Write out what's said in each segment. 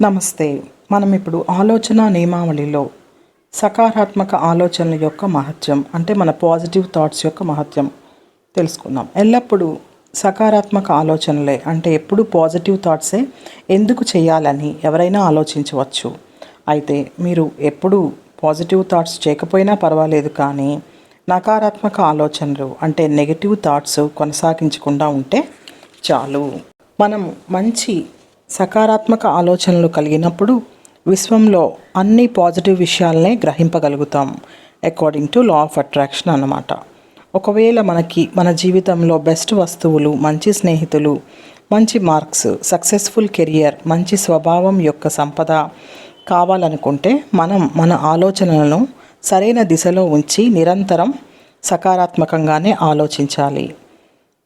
నమస్తే. మనం ఇప్పుడు ఆలోచన నియమావళిలో సకారాత్మక ఆలోచనల యొక్క మహత్యం అంటే మన పాజిటివ్ థాట్స్ యొక్క మహత్యం తెలుసుకుందాం. ఎల్లప్పుడూ సకారాత్మక ఆలోచనలే అంటే ఎప్పుడు పాజిటివ్ థాట్సే ఎందుకు చేయాలని ఎవరైనా ఆలోచించవచ్చు. అయితే మీరు ఎప్పుడు పాజిటివ్ థాట్స్ చేయకపోయినా పర్వాలేదు కానీ నకారాత్మక ఆలోచనలు అంటే నెగిటివ్ థాట్స్ కొనసాగించకుండా ఉంటే చాలు. మనం మంచి సకారాత్మక ఆలోచనలు కలిగినప్పుడు విశ్వంలో అన్ని పాజిటివ్ విషయాలనే గ్రహింపగలుగుతాం according to law of attraction అన్నమాట. ఒకవేళ మనకి మన జీవితంలో బెస్ట్ వస్తువులు మంచి స్నేహితులు మంచి మార్క్స్ సక్సెస్ఫుల్ కెరియర్ మంచి స్వభావం యొక్క సంపద కావాలనుకుంటే మనం మన ఆలోచనలను సరైన దిశలో ఉంచి నిరంతరం సకారాత్మకంగానే ఆలోచించాలి.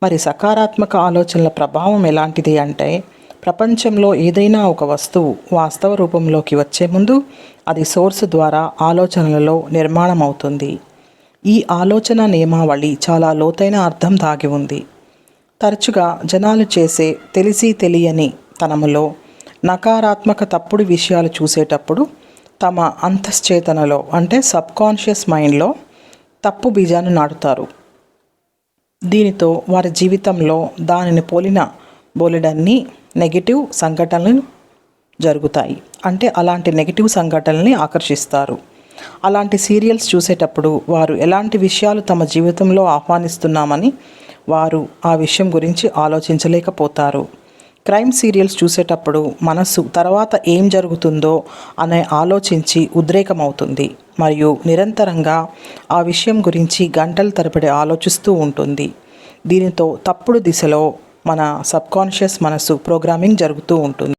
మరి సకారాత్మక ఆలోచనల ప్రభావం ఎలాంటిది అంటే ప్రపంచంలో ఏదైనా ఒక వస్తువు వాస్తవ రూపంలోకి వచ్చే ముందు అది సోర్స్ ద్వారా ఆలోచనలలో నిర్మాణం అవుతుంది ఈ ఆలోచన నియమావళి చాలా లోతైన అర్థం దాగి ఉంది. తరచుగా జనాలు చేసే తెలిసి తెలియని తనములో నకారాత్మక తప్పుడు విషయాలు చూసేటప్పుడు తమ అంతశ్చేతనలో అంటే సబ్కాన్షియస్ మైండ్లో తప్పు బీజాన్ని నాటుతారు. దీనితో వారి జీవితంలో దానిని పోలిన బోలెడన్ని నెగిటివ్ సంఘటనలు జరుగుతాయి. అంటే అలాంటి నెగిటివ్ సంఘటనల్ని ఆకర్షిస్తారు. అలాంటి సీరియల్స్ చూసేటప్పుడు వారు ఎలాంటి విషయాలు తమ జీవితంలో ఆహ్వానిస్తున్నామని వారు ఆ విషయం గురించి ఆలోచించలేకపోతారు. క్రైమ్ సీరియల్స్ చూసేటప్పుడు మనసు తర్వాత ఏం జరుగుతుందో అనే ఆలోచించి ఉద్రేకమవుతుంది. మరియు నిరంతరంగా ఆ విషయం గురించి గంటల తరబడి ఆలోచిస్తూ ఉంటుంది. దీనితో తప్పుడు దిశలో మన సబ్కాన్షియస్ మనసు ప్రోగ్రామింగ్ జరుగుతూ ఉంటుంది.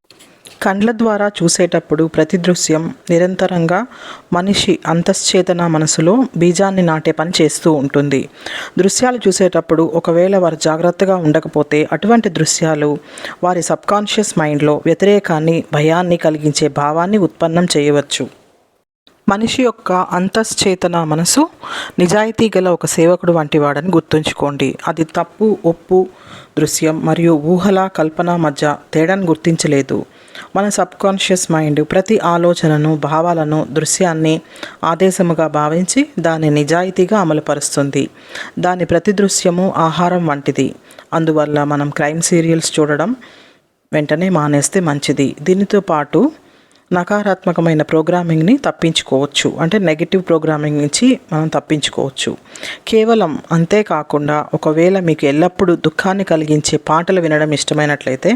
కండ్ల ద్వారా చూసేటప్పుడు ప్రతి దృశ్యం నిరంతరంగా మనిషి అంతశ్చేతన మనసులో బీజాన్ని నాటే పని చేస్తూ ఉంటుంది. దృశ్యాలు చూసేటప్పుడు ఒకవేళ వారు జాగ్రత్తగా ఉండకపోతే అటువంటి దృశ్యాలు వారి సబ్కాన్షియస్ మైండ్లో వ్యతిరేకాన్ని భయాన్ని కలిగించే భావాన్ని ఉత్పన్నం చేయవచ్చు. మనిషి యొక్క అంతశ్చేతన మనసు నిజాయితీ గల ఒక సేవకుడు వంటి వాడని గుర్తుంచుకోండి. అది తప్పు ఒప్పు దృశ్యం మరియు ఊహల కల్పన మధ్య తేడాను గుర్తించలేదు. మన సబ్కాన్షియస్ మైండ్ ప్రతి ఆలోచనను భావాలను దృశ్యాన్ని ఆదేశముగా భావించి దాన్ని నిజాయితీగా అమలుపరుస్తుంది. దాని ప్రతి దృశ్యము ఆహారం వంటిది. అందువల్ల మనం క్రైమ్ సీరియల్స్ చూడడం వెంటనే మానేస్తే మంచిది. దీనితో పాటు నకారాత్మకమైన ప్రోగ్రామింగ్ని తప్పించుకోవచ్చు. అంటే నెగిటివ్ ప్రోగ్రామింగ్ నుంచి మనం తప్పించుకోవచ్చు. కేవలం అంతేకాకుండా ఒకవేళ మీకు ఎల్లప్పుడూ దుఃఖాన్ని కలిగించే పాటలు వినడం ఇష్టమైనట్లయితే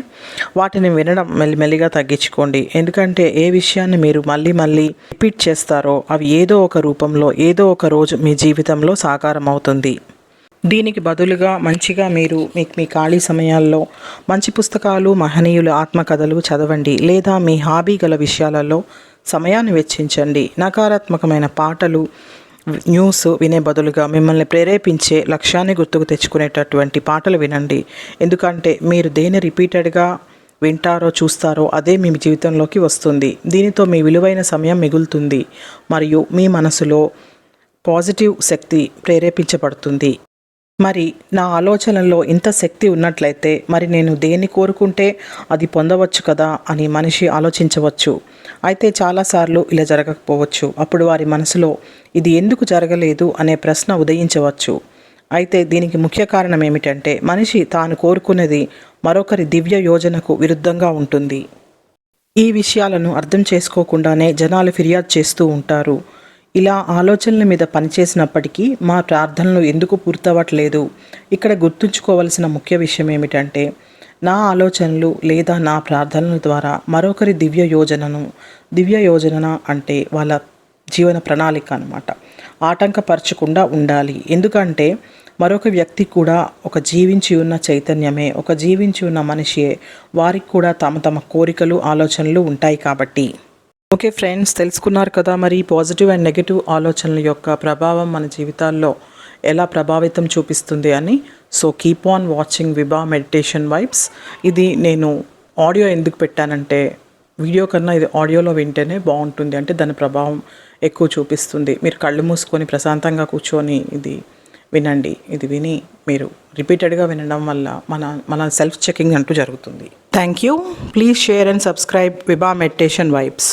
వాటిని వినడం మెల్లిమెల్లిగా తగ్గించుకోండి. ఎందుకంటే ఏ విషయాన్ని మీరు మళ్ళీ మళ్ళీ రిపీట్ చేస్తారో అవి ఏదో ఒక రూపంలో ఏదో ఒక రోజు మీ జీవితంలో సాకారం అవుతుంది దీనికి బదులుగా మంచిగా మీరు మీకు మీ ఖాళీ సమయాల్లో మంచి పుస్తకాలు మహనీయుల ఆత్మకథలు చదవండి లేదా మీ హాబీ గల విషయాలలో సమయాన్ని వెచ్చించండి. నకారాత్మకమైన పాటలు న్యూస్ వినే బదులుగా మిమ్మల్ని ప్రేరేపించే లక్ష్యాన్ని గుర్తుకు తెచ్చుకునేటటువంటి పాటలు వినండి. ఎందుకంటే మీరు దేని రిపీటెడ్గా వింటారో చూస్తారో అదే మీ జీవితంలోకి వస్తుంది. దీనితో మీ విలువైన సమయం మిగులుతుంది మరియు మీ మనసులో పాజిటివ్ శక్తి ప్రేరేపించబడుతుంది. మరి నా ఆలోచనల్లో ఇంత శక్తి ఉన్నట్లయితే మరి నేను దేన్ని కోరుకుంటే అది పొందవచ్చు కదా అని మనిషి ఆలోచించవచ్చు. అయితే చాలాసార్లు ఇలా జరగకపోవచ్చు. అప్పుడు వారి మనసులో ఇది ఎందుకు జరగలేదు అనే ప్రశ్న ఉదయించవచ్చు. అయితే దీనికి ముఖ్య కారణం ఏమిటంటే మనిషి తాను కోరుకున్నది మరొకరి దివ్య యోజనకు విరుద్ధంగా ఉంటుంది. ఈ విషయాలను అర్థం చేసుకోకుండానే జనాలు ఫిర్యాదు చేస్తూ ఉంటారు. ఇలా ఆలోచనల మీద పనిచేసినప్పటికీ మా ప్రార్థనలు ఎందుకు పూర్తవ్వట్లేదు? ఇక్కడ గుర్తుంచుకోవలసిన ముఖ్య విషయం ఏమిటంటే నా ఆలోచనలు లేదా నా ప్రార్థనల ద్వారా మరొకరి దివ్య యోజనను దివ్య యోజన అంటే వాళ్ళ జీవన ప్రణాళిక అనమాట ఆటంకపరచకుండా ఉండాలి. ఎందుకంటే మరొక వ్యక్తి కూడా ఒక జీవించి ఉన్న చైతన్యమే ఒక జీవించి ఉన్న మనిషియే వారికి కూడా తమ తమ కోరికలు ఆలోచనలు ఉంటాయి కాబట్టి. ఓకే ఫ్రెండ్స్ తెలుసుకున్నారు కదా మరి పాజిటివ్ అండ్ నెగిటివ్ ఆలోచనల యొక్క ప్రభావం మన జీవితాల్లో ఎలా ప్రభావితం చూపిస్తుంది అని. So keep on watching Vibha meditation vibes ఇది నేను ఆడియో ఎందుకు పెట్టానంటే వీడియో కన్నా ఇది ఆడియోలో వింటేనే బాగుంటుంది అంటే దాని ప్రభావం ఎక్కువ చూపిస్తుంది. మీరు కళ్ళు మూసుకొని ప్రశాంతంగా కూర్చొని ఇది వినండి. ఇది విని మీరు రిపీటెడ్గా వినడం వల్ల మన మన సెల్ఫ్ చెకింగ్ అంటూ జరుగుతుంది. Thank you please share and subscribe Vibha meditation vibes